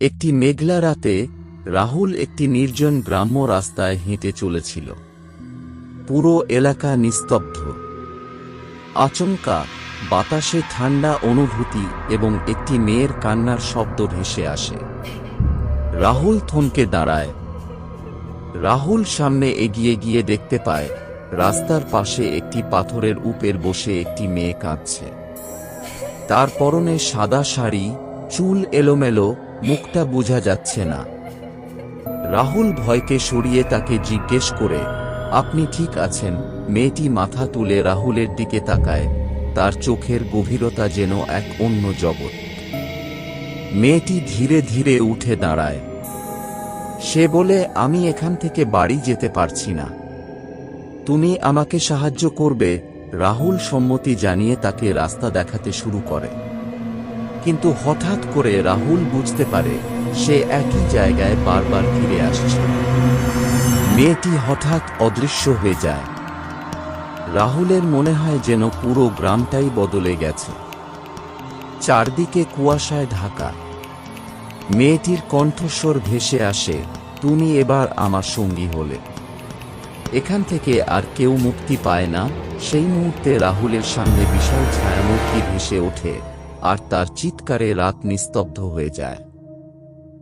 একটি মেঘলা রাতে রাহুল একটি নির্জন গ্রাম্য রাস্তায় হেঁটে চলেছিল। পুরো এলাকা নিস্তব্ধ। আচমকা, বাতাসে ঠান্ডা অনুভূতি এবং একটি মেয়ের কান্নার শব্দ ভেসে আসে। রাহুল থমকে দাঁড়ায়। রাহুল সামনে এগিয়ে গিয়ে দেখতে পায়, রাস্তার পাশে একটি পাথরের উপর বসে একটি মেয়ে কাঁদছে। তার পরনে সাদা শাড়ি, চুল এলোমেলো মুখটা বোঝা যাচ্ছে না। রাহুল ভয়কে সরিয়ে তাকে জিজ্ঞেস করে, আপনি ঠিক আছেন? মেয়েটি মাথা তুলে রাহুলের দিকে তাকায়। তার চোখের গভীরতা যেন এক অন্য জগৎ। মেয়েটি ধীরে ধীরে উঠে দাঁড়ায়। সে বলে, আমি এখান থেকে বাড়ি যেতে পারছি না। তুমি আমাকে সাহায্য করবে। রাহুল সম্মতি জানিয়ে তাকে রাস্তা দেখাতে শুরু করে। কিন্তু হঠাৎ করে রাহুল বুঝতে পারে সে একই জায়গায় বারবার ফিরে আসছে। মেয়েটি হঠাৎ অদৃশ্য হয়ে যায়। রাহুলের মনে হয় যেন পুরো গ্রামটাই বদলে গেছে। চারদিকে কুয়াশায় ঢাকা। মেয়েটির কণ্ঠস্বর ভেসে আসে, তুমি এবার আমার সঙ্গী হলে। এখান থেকে আর কেউ মুক্তি পায় না। সেই মুহূর্তে রাহুলের সামনে বিশাল ছায়ামূর্তি ভেসে ওঠে। আর তার চিৎকারে রাত নিস্তব্ধ হয়ে যায়।